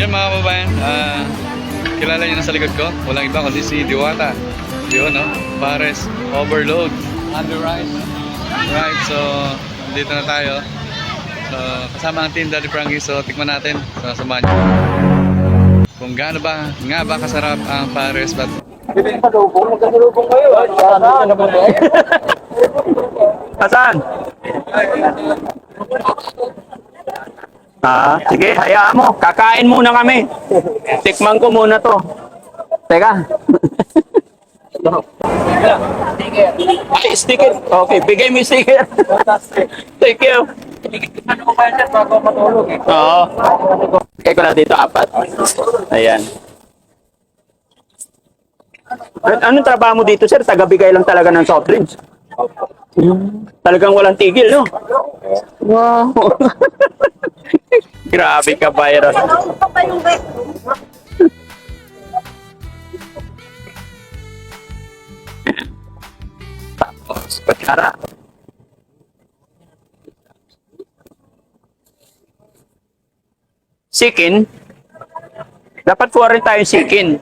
Yan mga kababayan, ah, kilala niyo na sa likod ko, walang iba kundi si Diwata. Yun, no? Pares, overload, under rice. Right, so, dito na tayo. So, kasama ang team Daddy Frankie, so tikman natin. So, samahan niyo. Kung gaano ba, nga ba kasarap ang Pares, but Asan? Ah, sige, hayaan mo. Kakain muna kami. Tikman ko muna to. Teka. Ay, sticker. Okay, bigay mo yung sticker. Thank you. Oo. Bigay ko na dito apat. Ayan. An- Anong trabaho mo dito, sir? Tagabigay lang talaga ng soft drinks. Talagang walang tigil, no? Wow. Grabe ka, virus. Tapos, kutsara. Sikin. Dapat kuha rin tayo sikin.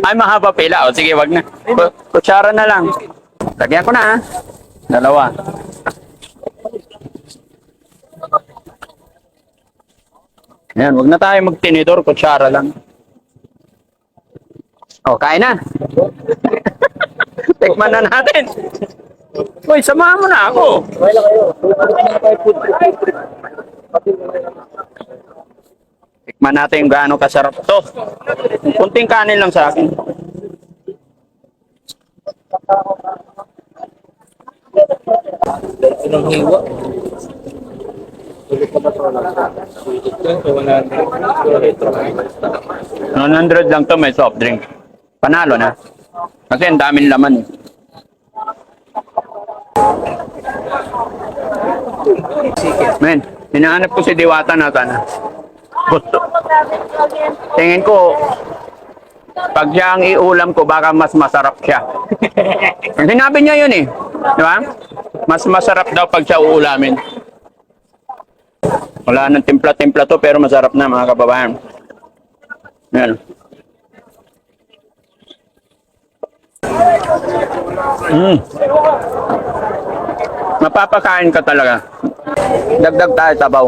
Ay, mahaba pila. O, sige, wag na. Ku- Kutsara na lang. Lagyan ko na, ha? Dalawa. Ayan, wag na tayo magtinidor, kutsara lang. O, kain na. Tikman na natin. Uy, samahan mo na ako. Okay. Tikman natin yung gaano kasarap to. Kunting kanin lang sa akin. Ang. 100 lang to may soft drink. Panalo na. Kasi ang daming laman eh. Men, hinahanap ko si Diwata na sana. Gusto. Tingin ko, pag siya ang iulam ko, baka mas masarap siya. Ang sinabi niya yun eh. Di ba? Mas masarap daw pag siya uulamin. Wala nang timpla-timpla to, pero masarap na mga kababayan. Yan. Mm. Mapapakain ka talaga. Dagdag tayo tabaw.